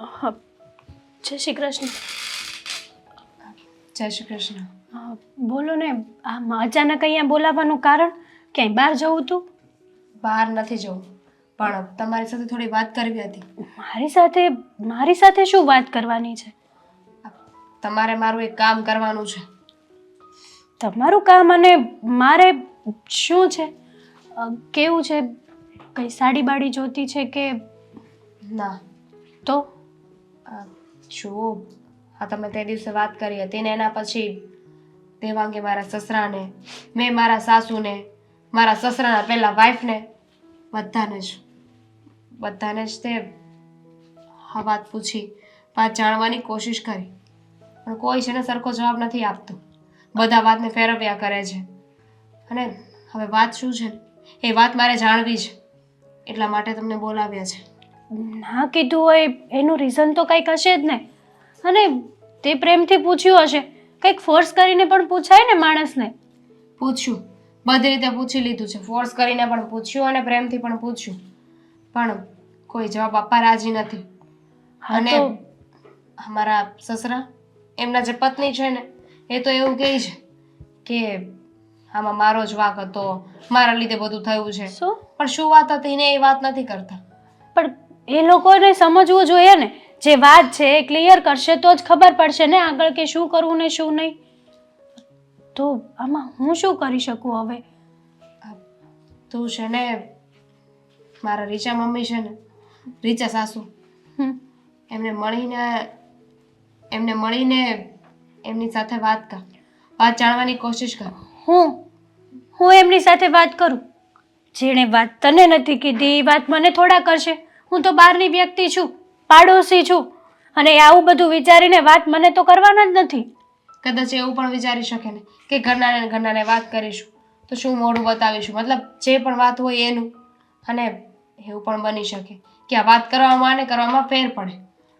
જય શ્રી કૃષ્ણ. જય શ્રી કૃષ્ણ. બોલો ને આમ અચાનક અહીંયા બોલાવવાનું કારણ? ક્યાંય બહાર જવું હતું બહાર નથી જવું. પણ તમારી સાથે થોડી વાત કરવી હતી. મારી સાથે મારી સાથે શું વાત કરવાની છે? તમારે મારું એક કામ કરવાનું છે. તમારું કામ અને મારે શું છે? કેવું છે? કઈ સાડી બાડી જોતી છે કે ના. તો? જુઓ આ તમે તે દિવસે વાત કરી હતી ને એના પછી દેવાંગે મારા સસરાને, મેં મારા સાસુને, મારા સસરાના પહેલા વાઈફને બધાને જ બધાને જ તે આ વાત પૂછી, વાત જાણવાની કોશિશ કરી. પણ કોઈ છે ને સરખો જવાબ નથી આપતો. બધા વાતને ફેરવ્યા કરે છે. અને હવે વાત શું છે? એ વાત મારે જાણવી છે. એટલા માટે તમને બોલાવ્યા છે. ના કીધું હોય એનું રીઝન તો કંઈક હશે જ ને. અને તે પ્રેમથી પૂછ્યું હશે. કંઈક ફોર્સ કરીને પણ પૂછાય ને માણસને? પૂછ્યું. બધી રીતે પૂછી લીધું છે. ફોર્સ કરીને પણ પૂછ્યું અને પ્રેમથી પણ પૂછ્યું. પણ કોઈ જવાબ આપવા રાજી નથી. અને અમારા સસરા એમના જે પત્ની છે ને એ તો એવું કહે છે કે આમાં મારો જ વાક હતો મારા લીધે બધું થયું છે. પણ શું વાત હતી ને એ વાત નથી કરતા. પણ એ લોકોને સમજવું જોઈએ ને. જે વાત છે એ ક્લિયર કરશે તો જ ખબર પડશે ને આગળ કે શું કરવું ને શું નહીં. તો આમાં હું શું કરી શકું હવે? તું છે ને મારા રીચા મમ્મી છે ને રીચા સાસુ એમને મળીને એમને મળીને એમની સાથે વાત કર. વાત જાણવાની કોશિશ કર. હું હું એમની સાથે વાત કરું? જેણે વાત તને નથી કીધી એ વાત મને થોડા કરશે. હું તો બહારની વ્યક્તિ છું પાડોશી છું અને આવું બધું વિચારીને વાત મને તો કરવાના જ નથી. કદાચ એવું પણ વિચારી શકે ને કે ઘરનાને ને ઘરનાને વાત કરીશું તો શું મોઢું બતાવીશું? મતલબ જે પણ વાત હોય એનું. અને એવું પણ બની શકે કે આ વાત કરવામાં અને કરવામાં ફેર પડે.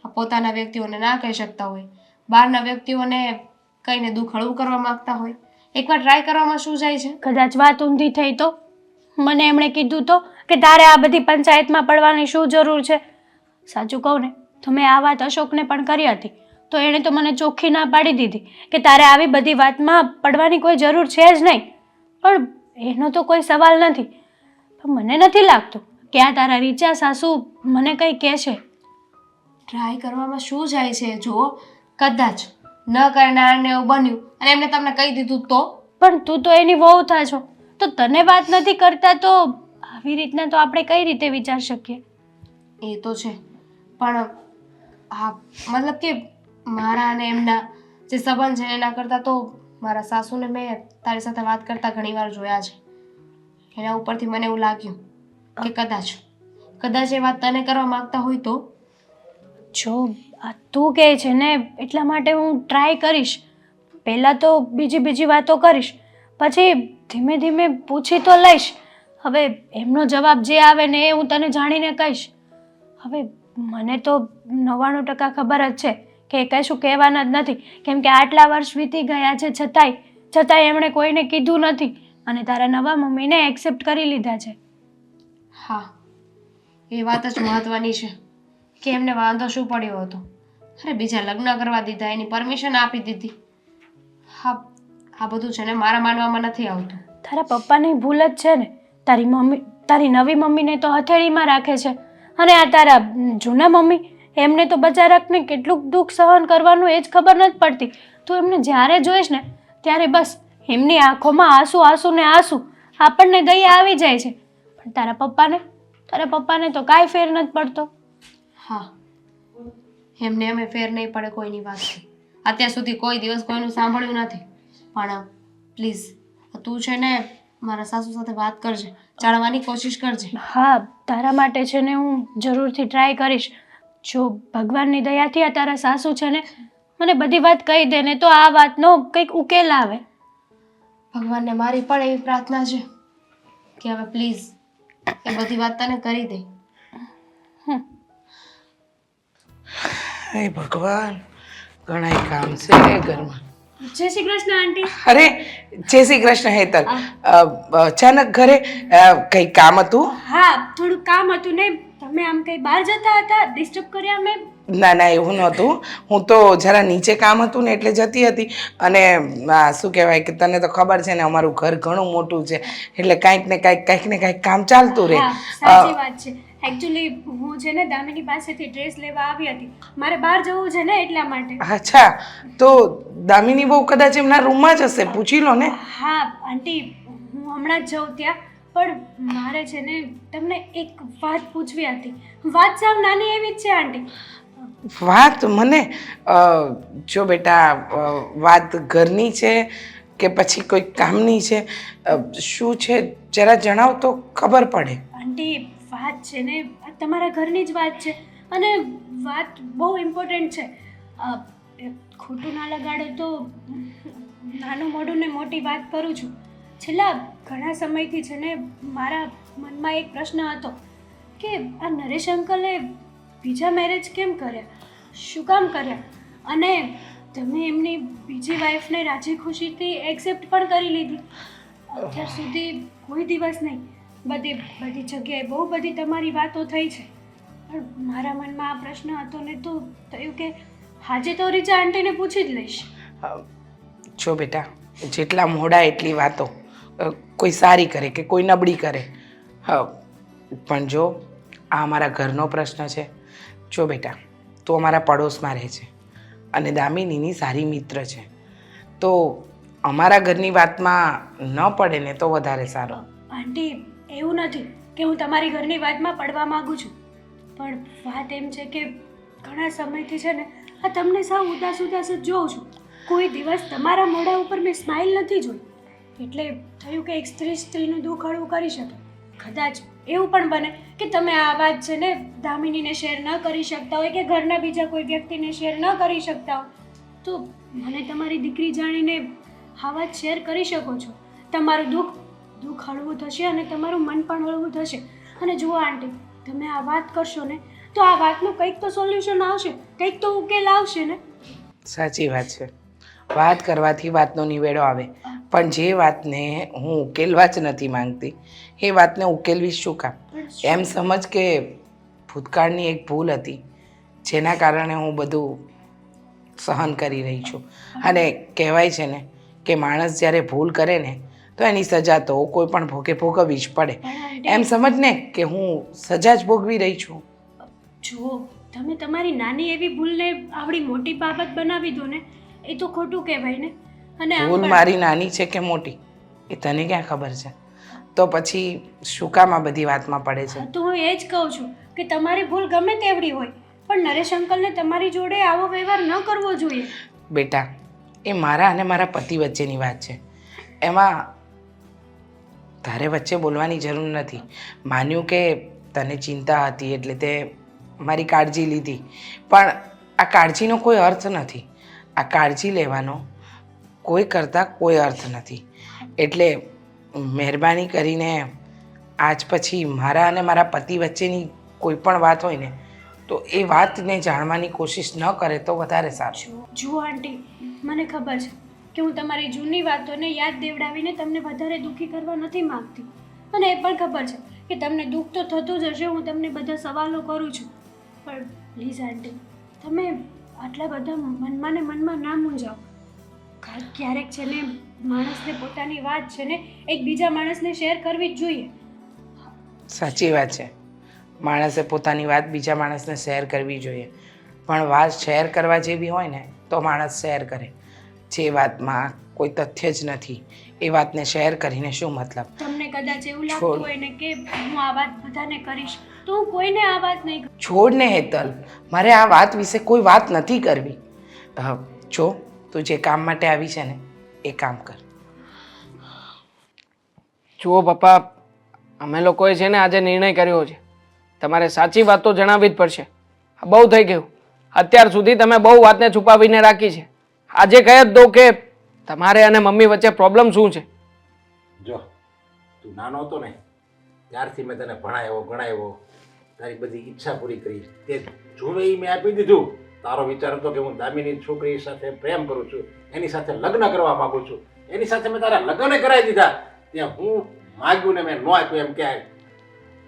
આ પોતાના વ્યક્તિઓને ના કહી શકતા હોય. બહારના વ્યક્તિઓને કહીને દુઃખ હળવું કરવા માંગતા હોય. એકવાર ટ્રાય કરવામાં શું જાય છે? કદાચ વાત ઊંધી થઈ તો? મને એમણે કીધું તો કે તારે આ બધી પંચાયતમાં પડવાની શું જરૂર છે? સાચું કહું ને તો મેં આ વાત અશોકને પણ કરી હતી. તો એણે તો મને ચોખ્ખી ના પાડી દીધી કે તારે આવી બધી વાતમાં પડવાની કોઈ જરૂર છે જ નહીં. પણ એનો તો કોઈ સવાલ નથી. પણ મને નથી લાગતું કે આ તારા રીચા સાસુ મને કંઈ કહેશે. ટ્રાય કરવામાં શું જાય છે? જો કદાચ ન કરનારને એવું બન્યું અને એમને તમને કહી દીધું તો? પણ તું તો એની વહુ થા છો. તો તને વાત નથી કરતા તો આવી રીતના તો આપણે કઈ રીતે વિચાર શકીએ? એ તો છે. પણ હા મતલબ કે મારા અને એમના જે સંબંધ છે એના કરતાં તો મારા સાસુને મેં તારી સાથે વાત કરતા ઘણીવાર જોયા છે. એના ઉપરથી મને એવું લાગ્યું કે કદાચ કદાચ એ વાત તને કરવા માંગતા હોય તો. જો આ તું કહે છે ને એટલા માટે હું ટ્રાય કરીશ. પહેલાં તો બીજી બીજી વાતો કરીશ. પછી ધીમે ધીમે પૂછી તો લઈશ. હવે એમનો જવાબ જે આવે ને એ હું તને જાણીને કહીશ. હવે મને તો નવ્વાણું ટકા ખબર જ છે કે એ કશું કહેવાના જ નથી. કેમ કે આટલા વર્ષ વીતી ગયા છે છતાંય છતાંય એમણે કોઈને કીધું નથી અને તારા નવા મમ્મીને એક્સેપ્ટ કરી લીધા છે. હા એ વાત જ મહત્વની છે કે એમને વાંધો શું પડ્યો હતો? અરે બીજા લગ્ન કરવા દીધા એની પરમિશન આપી દીધી. હા આ બધું છે ને મારા માનવામાં નથી આવતું. તારા પપ્પાની ભૂલ જ છે ને. તારી મમ્મી, તારી નવી મમ્મીને તો હથેળીમાં રાખે છે. અને આ તારા જૂના મમ્મી, એમને તો બચારાકને કેટલુંક દુઃખ સહન કરવાનું એ જ ખબર નથી પડતી. તું એમને જ્યારે જોઈશ ને, ત્યારે બસ એમની આંખોમાં આંસુ આંસુ ને આંસુ. આપણને દયા આવી જાય છે. પણ તારા પપ્પાને તારા પપ્પાને તો કાંઈ ફેર નથી પડતો. હા, એમને અમે ફેર નહીં પડે કોઈની વાતથી. અત્યાર સુધી કોઈ દિવસ કોઈનું સાંભળ્યું નથી. પણ, પ્લીઝ, તું છે ને મારા સાસુ સાથે વાત કરજે જાણવાની કોશિશ કરજે. હા તારા માટે છે ને હું જરૂરથી ટ્રાય કરીશ. જો ભગવાનની દયાથી આ તારા સાસુ છે ને મને બધી વાત કહી દે ને તો આ વાતનો કંઈક ઉકેલ આવે. ભગવાનને મારી પણ એવી પ્રાર્થના છે કે હવે પ્લીઝ એ બધી વાત તને કરી દે. હે ભગવાન ઘણાય કામ છે ઘરમાં. જય શ્રી કૃષ્ણ આંટી. અરે જય શ્રી કૃષ્ણ હેતલ. અચાનક ઘરે કઈ કામ હતું? હા થોડું કામ હતું ને. તમે આમ કઈ બહાર જતા હતા? ડિસ્ટર્બ કર્યા મેં ના ના એવું નહોતું. હું તો જરા નીચે કામ હતું ને એટલે જતી હતી. અને શું કહેવાય કે તને તો ખબર છે ને અમારું ઘર ઘણું મોટું છે. એટલે કાંઈક ને કાંઈક કાંઈક ને કાંઈક કામ ચાલતું રહે. સાચી વાત છે. એકચ્યુઅલી હું છે ને દામિની પાસેથી ડ્રેસ લેવા આવી હતી. મારે બહાર જવું છે ને એટલા માટે. અચ્છા તો દામિની બહુ કદાચ એમના રૂમમાં જ હશે પૂછી લો ને. હા આંટી હું હમણાં જ જાઉં ત્યાં. પણ મારે છે ને તમને એક વાત પૂછવી હતી. વાત સાવ નાની એવી જ છે આંટી. વાત મને જો બેટા વાત ઘરની છે કે પછી કોઈ કામની છે શું છે જરા જણાવ તો ખબર પડે. આંટી વાત છે ને તમારા ઘરની જ વાત છે. અને વાત બહુ ઇમ્પોર્ટન્ટ છે. ખોટું ના લગાડો તો નાનું મોઢું ને મોટી વાત કરું છું. છેલ્લા ઘણા સમયથી છે ને, મારા મનમાં એક પ્રશ્ન હતો કે આ નરેશ અંકલે બીજા મેરેજ કેમ કર્યા? શું કામ કર્યા? અને તમે એમની બીજી વાઈફને રાજી ખુશીથી એક્સેપ્ટ પણ કરી લીધી. અત્યાર સુધી કોઈ દિવસ નહીં. બધી બધી જગ્યાએ બહુ બધી તમારી વાતો થઈ છે. પણ મારા મનમાં આ પ્રશ્ન હતો ને તો થયું કે આજે તો રીચા આંટીને પૂછી જ લઈશ. જો બેટા જેટલા મોડા એટલી વાતો. કોઈ સારી કરે કે કોઈ નબળી કરે. પણ જો આ અમારા ઘરનો પ્રશ્ન છે. જો બેટા તું અમારા પડોશમાં રહે છે અને દામિનીની સારી મિત્ર છે. તો અમારા ઘરની વાતમાં ન પડે ને તો વધારે સારો. આંટી એવું નથી કે હું તમારી ઘરની વાતમાં પડવા માંગુ છું. પણ વાત એમ છે કે ઘણા સમયથી છે ને, આ તમને સાવ ઉદાસ ઉદાસ જ જોઉં છું. કોઈ દિવસ તમારા મોઢા ઉપર મેં સ્માઇલ નથી જોઈ. એટલે થયું કે એક સ્ત્રી સ્ત્રીનું દુઃખ હળવું કરી શકે. કદાચ એવું પણ બને કે તમે આ વાત છે ને દામિનીને શેર ન કરી શકતા હોય કે ઘરના બીજા કોઈ વ્યક્તિને શેર ન કરી શકતા હોય. તો મને તમારી દીકરી જાણીને આ વાત શેર કરી શકો છો. તમારું દુઃખ દુઃખ હળવું થશે અને તમારું મન પણ હળવું થશે. અને જુઓ, આંટી, તમે આ વાત કરશો ને, તો આ વાતનું કંઈક તો સોલ્યુશન આવશે, કંઈક તો ઉકેલ આવશે ને. સાચી વાત છે. વાત કરવાથી વાતનો નિવેડો આવે. પણ જે વાતને હું ઉકેલવા જ નથી માંગતી, એ વાતને ઉકેલવી શું કામ? એમ સમજ કે ભૂતકાળની એક ભૂલ હતી, જેના કારણે હું બધું સહન કરી રહી છું. અને કહેવાય છે ને કે માણસ જ્યારે ભૂલ કરે ને તો એની સજા તો કોઈ પણ ભોગે ભોગવવી જ પડે. એમ સમજ ને કે હું સજા જ ભોગવી રહી છું. જુઓ તમે તમારી નાની એવી ભૂલને આવડી મોટી બાબત બનાવી દો ને એ તો ખોટું કહેવાય ને. અને ભૂલ મારી નાની છે કે મોટી? એ તને ક્યાં ખબર છે? તો પછી શું કામ આ બધી વાતમાં પડે છે? તો હું એ જ કહું છું કે તમારી ભૂલ ગમે તેવડી હોય પણ નરેશ અંકલને તમારી જોડે આવો વ્યવહાર ન કરવો જોઈએ. બેટા એ મારા અને મારા પતિ વચ્ચેની વાત છે. એમાં તારે વચ્ચે બોલવાની જરૂર નથી. માન્યું કે તને ચિંતા હતી એટલે તે મારી કાળજી લીધી. પણ આ કાળજીનો કોઈ અર્થ નથી. આ કાળજી લેવાનો કોઈ કરતાં કોઈ અર્થ નથી. એટલે મહેરબાની કરીને આજ પછી મારા અને મારા પતિ વચ્ચેની કોઈ પણ વાત હોય ને, તો એ વાતને જાણવાની કોશિશ ન કરે તો વધારે સારું. જુઓ આંટી. મને ખબર છે. કે હું તમારી જૂની વાતોને યાદ દેવડાવીને તમને વધારે દુઃખી કરવા નથી માગતી. અને એ પણ ખબર છે કે તમને દુઃખ તો થતું જ હશે, હું તમને બધા સવાલો કરું છું. પણ પ્લીઝ, આંટી, તમે આટલા બધા મનમાં ને મનમાં ના મૂંઝાઓ. ક્યારેક છે ને માણસને પોતાની વાત છે ને એક બીજા માણસને શેર કરવી જ જોઈએ. સાચી વાત છે. માણસે પોતાની વાત બીજા માણસને શેર કરવી જોઈએ. પણ વાત શેર કરવા જેવી હોય ને, તો માણસ શેર કરે. જે વાતમાં કોઈ તથ્ય જ નથી એ વાતને શેર કરીને શું મતલબ? તમને કદાચ એવું. લાગતું હોય ને કે હું આ વાત બધાને કરીશ તો હું કોઈને આ વાત નહીં છોડ ને હેતલ મારે આ વાત વિશે કોઈ વાત નથી કરવી. જો તું જે કામ માટે આવી છે ને એ કામ કર. જુઓ પપ્પા અમે લોકોએ છે ને આજે નિર્ણય કર્યો છે. તમારે સાચી વાત તો જણાવવી જ પડશે. બહુ થઈ ગયું. અત્યાર સુધી તમે બહુ વાતને છુપાવીને રાખી છે. આજે કહી જ દો કે તમારે અને મમ્મી વચ્ચે પ્રોબ્લેમ શું છે? જો તું નાનો હતો ને ત્યારથી મેં તને ભણાવ્યો ગણાવ્યો તારી બધી ઈચ્છા પૂરી કરી. તે જોવે એ મેં આપી દીધું. તારો વિચાર હતો કે હું દામિની છોકરી સાથે પ્રેમ કરું છું એની સાથે લગ્ન કરવા માંગુ છું. એની સાથે મેં તારા લગ્ન કરાવી દીધા. ત્યાં હું માગ્યું ને મેં ન આપ્યું એમ ક્યાંય.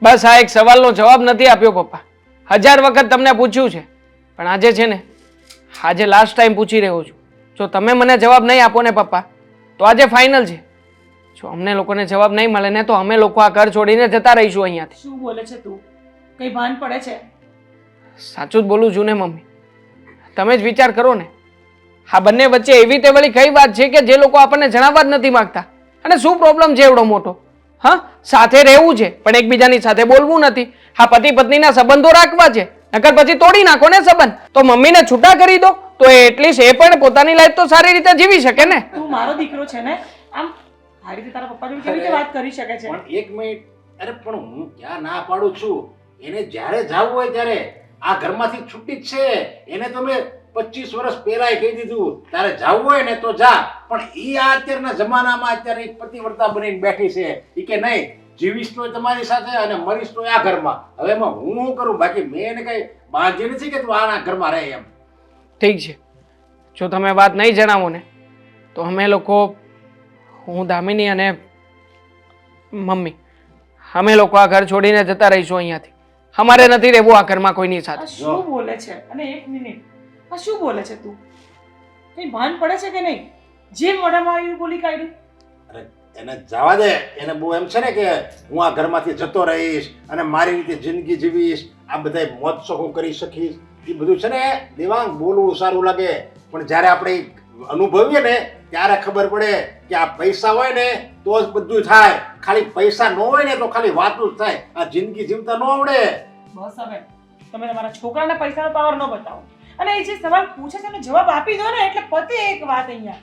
બસ આ એક સવાલનો જવાબ નથી આપ્યો પપ્પા. હજાર વખત તમને પૂછ્યું છે પણ આજે છે ને આજે લાસ્ટ ટાઈમ પૂછી રહ્યો છું. જો તમે મને જવાબ નહીં આપો ને પપ્પા. તો આજે ફાઇનલ છે. જો અમને લોકોને જવાબ નહીં મળે ને તો અમે લોકો આ ઘર છોડીને જતા રહીશું અહીંયાથી. શું બોલે છે તું? કઈ ભાન પડે છે? સાચું જ બોલું છું ને મમ્મી. તમે જ વિચાર કરો ને. આ બંને વચ્ચે એવી તે વળી કઈ વાત છે કે જે લોકો આપણને જણાવવા જ નથી માંગતા? અને શું પ્રોબ્લેમ છે એવડો મોટો? હા? સાથે રહેવું છે પણ એકબીજાની સાથે બોલવું નથી. હા પતિ પત્નીના સંબંધો રાખવા છે. નકર પછી તોડી નાખો ને સંબંધ. તો મમ્મીને છૂટા કરી દો તો એટલીસ્ટ એ પણ પોતાની લાઈફ તો સારી રીતે જીવી શકે ને. તું મારો દીકરો છે ને આમ આ રીતે તારા પપ્પા જોડે કેવી રીતે વાત કરી શકે છે? પણ એક મિનિટ અરે પણ હું ક્યાં ના પાડું છું? એને જ્યારે જાવું હોય ત્યારે આ ઘરમાંથી છૂટી જ છે. એને તો મેં પચીસ વર્ષ પહેલાય કહી દીધું. તારે જાવું હોય ને તો જા. પણ એ આ અત્યારના જમાનામાં અત્યારે પતિવર્તા પતિવ્રતા બનીને બેઠી છે. એ કે નહીં જીવીશ તો તમારી સાથે અને મરીશ તો આ ઘરમાં. હવે એમાં હું શું કરું? બાકી મેં એને કઈ બાંધી નથી કે તું આના ઘરમાં રહે એમ. ઠીક છે. જો તમે વાત નહીં જણાવો ને તો અમે લોકો હું દામિની અને મમ્મી અમે લોકો આ ઘર છોડીને જતા રહીશું અહીંયાથી. અમારે નથી રહેવું આ ઘરમાં કોઈની સાથે. શું બોલે છે? અને એક મિનિટ. આ શું બોલે છે તું? કઈ ભાન પડે છે કે નહીં? જે મોઢામાં આવ્યું બોલી કાઢ્યું એને જવા દે. એને બહુ એમ છે ને કે હું આ ઘરમાંથી જતો રહીશ અને મારી રીતે જિંદગી જીવીશ આ બધા મોજ શોખ કરી શકીશ. એ બધું છે ને દેવાંગ બોલવું સારું લાગે. પણ જ્યારે આપણે અનુભવીએ ને ત્યારે ખબર પડે કે આ પૈસા હોય ને તો જ બધું થાય. ખાલી પૈસા ન હોય ને તો ખાલી વાતું જ થાય. આ જિંદગી જીવતા ન આવડે. બસ હવે તમે તમારા છોકરાને પૈસાનો પાવર ન બતાવો. અને એ જે સવાલ પૂછે છે એનો જવાબ આપી દો ને એટલે પતે એક વાત અહીંયા.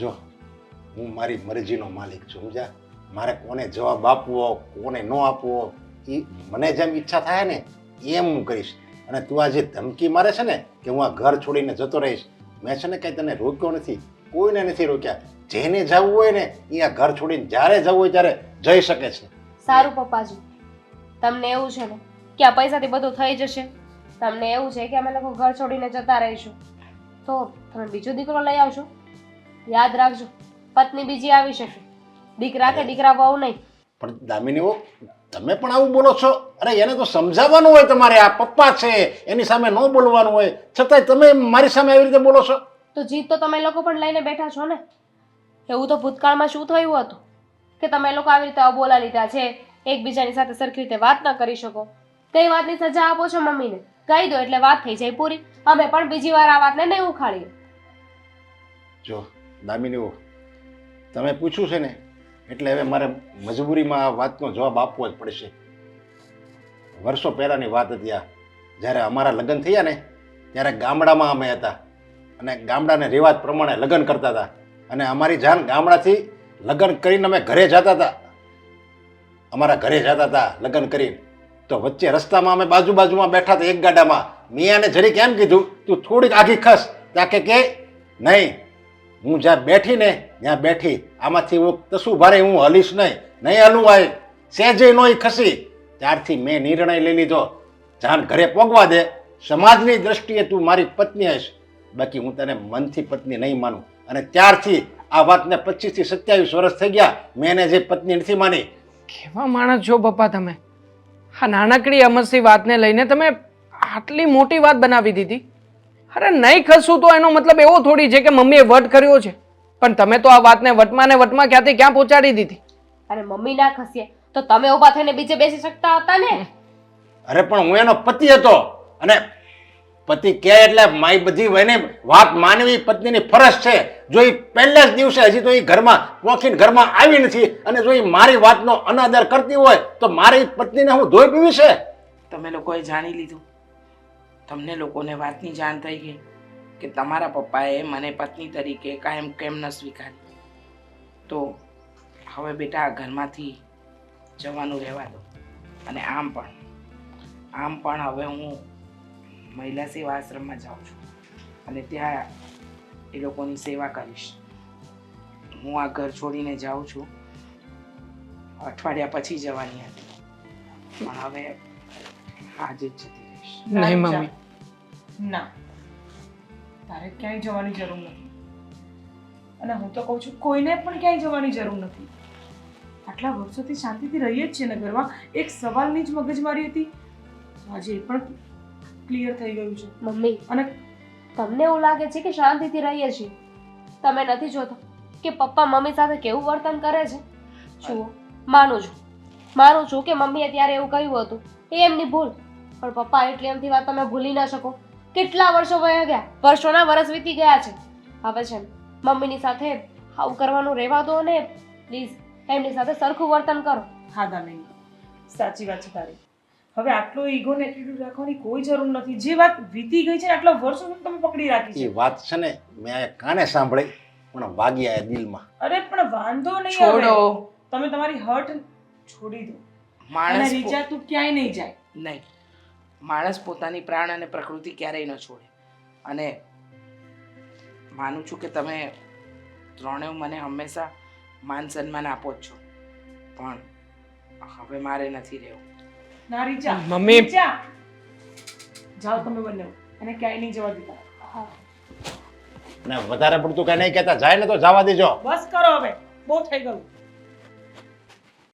જો હું મારી મરજીનો માલિક છું, સમજ્યા? મારે કોને જવાબ આપવો, કોને ન આપવો, એ મને જેમ ઈચ્છા થાય ને, એમ હું કરીશ. અને તું આ જે ધમકી મારે છે ને, કે હું આ ઘર છોડીને જતો રહીશ, મેં છે ને કંઈ તને રોક્યો નથી, કોઈને નથી રોક્યા. જેને જવું હોય ને, એ આ ઘર છોડીને જ્યારે જવું હોય ત્યારે જઈ શકે છે. સારું પપ્પાજી, તમને એવું છે ને, કે આ પૈસાથી બધું થઈ જશે. તમને એવું છે કે અમે લોકો ઘર છોડીને જતા રહીશું. તો તમે બીજો દીકરો લઈ આવશો યાદ રાખજો. પત્ની બીજી આવી જશે. દીકરા કે દીકરા બહુ નહીં. પણ દામિનીઓ તમે પણ આવું બોલો છો? અરે એને તો સમજાવવાનું હોય તમારે આ પપ્પા છે એની સામે ન બોલવાનું હોય. છતાંય તમે મારી સામે આવી રીતે બોલો છો? તો જીત તો તમે લોકો પણ લઈને બેઠા છો ને? એવું તો ભૂતકાળમાં શું થયું હતું? કે તમે લોકો આવી રીતે અબોલા લીધા છે એકબીજાની સાથે સરખી રીતે વાત ન કરી શકો. કઈ વાતની સજા આપો છો મમ્મીને? કહી દો એટલે વાત થઈ જાય પૂરી. અમે પણ બીજી વાર આ વાતને નહીં ઉખાડીએ. જો દામિનીઓ તમે પૂછ્યું છે ને, એટલે હવે મારે મજબૂરીમાં આ વાતનો જવાબ આપવો જ પડશે. વર્ષો પહેલાંની વાત હતી આ. જ્યારે અમારા લગ્ન થયા ને, ત્યારે ગામડામાં અમે હતા. અને ગામડાને રિવાજ પ્રમાણે લગ્ન કરતા હતા. અને અમારી જાન ગામડાથી લગ્ન કરીને અમે ઘરે જતા હતા. અમારા ઘરે જતા હતા લગ્ન કરીને. તો વચ્ચે રસ્તામાં અમે બાજુ બાજુમાં બેઠા હતા એક ગાડામાં. મિયાને જરીક એમ કીધું, તું થોડીક આખી ખસ. ત્યાં કે નહીં, હું જ્યાં બેઠી ને ત્યાં બેઠી. આમાંથી હું તશું ભારે હું હલીશ નહીં. નહીં હલું આય સહેજે નોય ખસી. ત્યારથી મેં નિર્ણય લઈ લીધો. જાન ઘરે પોગવા દે. સમાજની દ્રષ્ટિએ તું મારી પત્ની હશ બાકી હું તને મનથી પત્ની નહીં માનું. અને ત્યારથી આ વાતને પચીસથી સત્યાવીસ વર્ષ થઈ ગયા. મેં એને જે પત્ની નથી માની. કેવા માણસ છો પપ્પા તમે? આ નાનકડી અમસ્તી વાતને લઈને તમે આટલી મોટી વાત બનાવી દીધી. અરે નહીં ખસું તો એનો મતલબ એવો થોડી છે કે મમ્મીએ વટ કર્યો છે. પણ તમે તો આ વાતને વટમાં ને વટમાં ક્યાંથી ક્યાં પહોંચાડી દીધી? અરે મમ્મી ના ખસીએ. તો તમે ઊભા થઈને બીજે બેસી શકતા હતા ને? અરે પણ હું એનો પતિ હતો. અને પતિ કે એટલે માય બધી એને વાત માનવી પત્નીની ફરજ છે. જો એ પહેલા જ દિવસે હજી તો એ ઘરમાં પોખીને ઘરમાં આવી નથી અને જો એ મારી વાતનો અનાદર કરતી હોય તો મારી પત્નીને હું ધોઈ પીવી છે? તમે લોકોએ જાણી લીધું. તમને લોકોને વાતની જાણ થઈ ગઈ. કે તમારા પપ્પાએ મને પત્ની તરીકે કાયમ કેમ ન સ્વીકારી તો હવે બેટા આ ઘરમાંથી જવાનું રહેવા દો. અને આમ પણ આમ પણ હવે હું મહિલા સેવા આશ્રમમાં જાઉં છું. અને ત્યાં એ લોકોની સેવા કરીશ. હું આ ઘર છોડીને જાઉં છું. અઠવાડિયા પછી જવાની હતી. પણ હવે આજે જ જતી રહીશ. નહીં મમ્મી. ના. તારે ક્યાંય જવાની જરૂર નથી. અને હું તો કહું છું કોઈને પણ ક્યાંય જવાની જરૂર નથી. આટલા વર્ષોથી શાંતિથી રહીએ જ છીએ નગરમાં. એક સવાલની જ મગજમારી હતી. આજે એ પણ ક્લિયર થઈ ગયું છે. મમ્મી અને તમને એવું લાગે છે કે શાંતિથી રહીએ છીએ? તમે નથી જોતા કે પપ્પા મમ્મી સાથે કેવું વર્તન કરે છે? જુઓ માનું છું. માનું છું કે મમ્મીએ ત્યારે એવું કહ્યું હતું. એ એમની ભૂલ. પણ પપ્પા એટલી એમથી વાત તમે ભૂલી ના શકો. કેટલા વર્ષો વયા ગયા? વર્ષોના વર્ષ વીતી ગયા છે. હવે છે મમ્મીની સાથે આવું કરવાનું રહેવા દો ને પ્લીઝ. એમની સાથે સરખું વર્તન કરો. હા દામિની સાચી વાત છે તારી. હવે આટલો ઈગો ને એટીટ્યુડ રાખવાની કોઈ જરૂર નથી. જે વાત વીતી ગઈ છે આટલા વર્ષો સુધી તમે પકડી રાખી એ છે વાત છે ને મેં આ કાને સાંભળી પણ વાગી આયા દિલમાં. અરે પણ વાંધો નહીં છોડો. તમે તમારી હર્ટ છોડી દો. માણસ રીજા તું ક્યાંય નહીં જાય. નહીં. માણસ પોતાની પ્રાણ અને પ્રકૃતિ ક્યારેય ન છોડે. અને માનું છું કે તમે ત્રણેય મને હંમેશા માન સન્માન આપો જ છો. પણ હવે મારે નથી રહેવું. ના રીચા મમ્મી. રીચા. જાઓ તમે બંને. અને ક્યાંય નહીં જવા દેતા અને વધારે પડતું કઈ નહીં કહેતા. જાય ને તો જવા દેજો. બસ કરો હવે. બહુ થઈ ગયું.